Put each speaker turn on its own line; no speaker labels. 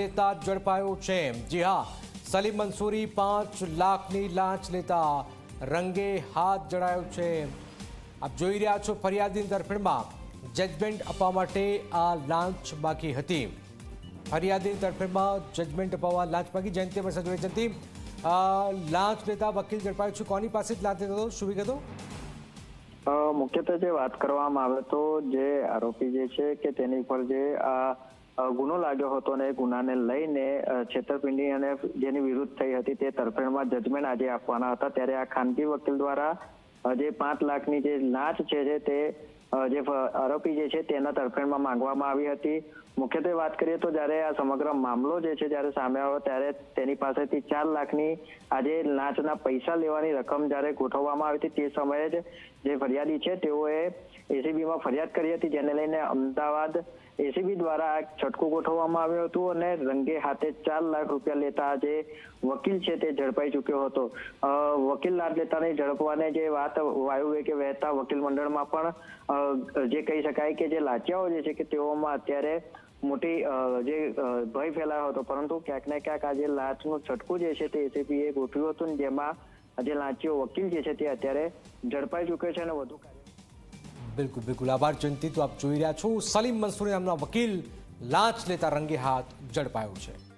લેતા ઝડપાયો છે. જી હા, સલીમ મંસૂરી પાંચ લાખની લાંચ લેતા રંગે હાથ જડાયો છે. આપ જોઈ રહ્યા છો ફરિયાદીની તરફેણમાં જજમેન્ટ આપવા માટે આ લાંચ બાકી હતી. ફરિયાદીની તરફેણમાં જજમેન્ટ અપાવવા લાંચ બાકી. જયંતિ અમારી સાથે જયંતિ લાંચ લેતા વકીલ ઝડપાયો છે. કોની પાસે જ લાંચ લેતો હતો? શું વિગતો?
મુખ્યત્વે જે વાત કરવામાં આવે તો જે આરોપી જે છે કે તેની પર જે આ ગુનો લાગ્યો હતો ને એ ગુનાને લઈને છેતરપિંડી અને જેની વિરુદ્ધ થઈ હતી તે તરફેણમાં જજમેન્ટ આજે આપવાના હતા. ત્યારે આ ખાનગી વકીલ દ્વારા જે પાંચ લાખની જે લાંચ છે તે જે આરોપી જે છે તેના તરફેણમાં માંગવામાં આવી હતી. મુખ્યત્વે વાત કરીએ તો જ્યારે આ સમગ્ર મામલો જે છે જ્યારે સામે આવ્યો ત્યારે તેની પાસેથી ચાર લાખની આજે લાંચના પૈસા લેવાની રકમ જ્યારે ગોઠવવામાં આવી હતી તે સમયે જ જે ફરિયાદી છે તેઓએ એસીબીમાં ફરિયાદ કરી હતી જેને લઈને અમદાવાદ એસીબી દ્વારા આ છટકું ગોઠવવામાં આવ્યું હતું અને રંગે હાથે ચાર લાખ રૂપિયા લેતા જે વકીલ છે તે ઝડપાઈ ચૂક્યો હતો. વકીલ લાભ લેતાની ઝડપવાને જે વાત વાયુ વેગે વહેતા વકીલ મંડળમાં પણ જે કહી શકાય કે જે લાંચિયાઓ જે છે કે તેઓમાં અત્યારે મોટી જે ભય ફેલાયો હતો. પરંતુ ક્યાંક ને ક્યાંક આ જે લાચનું છટકું જે છે તે એસીપીએ ગોઠવ્યું હતું ને જેમાં જે લાંચીઓ વકીલ જે છે તે અત્યારે ઝડપાઈ ચૂક્યો છે અને વધુ
બિલકુલ બિલકુલ. આભાર જયંતિ તો આપ જોઈ રહ્યા છો. સલીમ મંસૂરી નામના વકીલ લાંચ લેતા રંગે હાથ ઝડપાયો છે.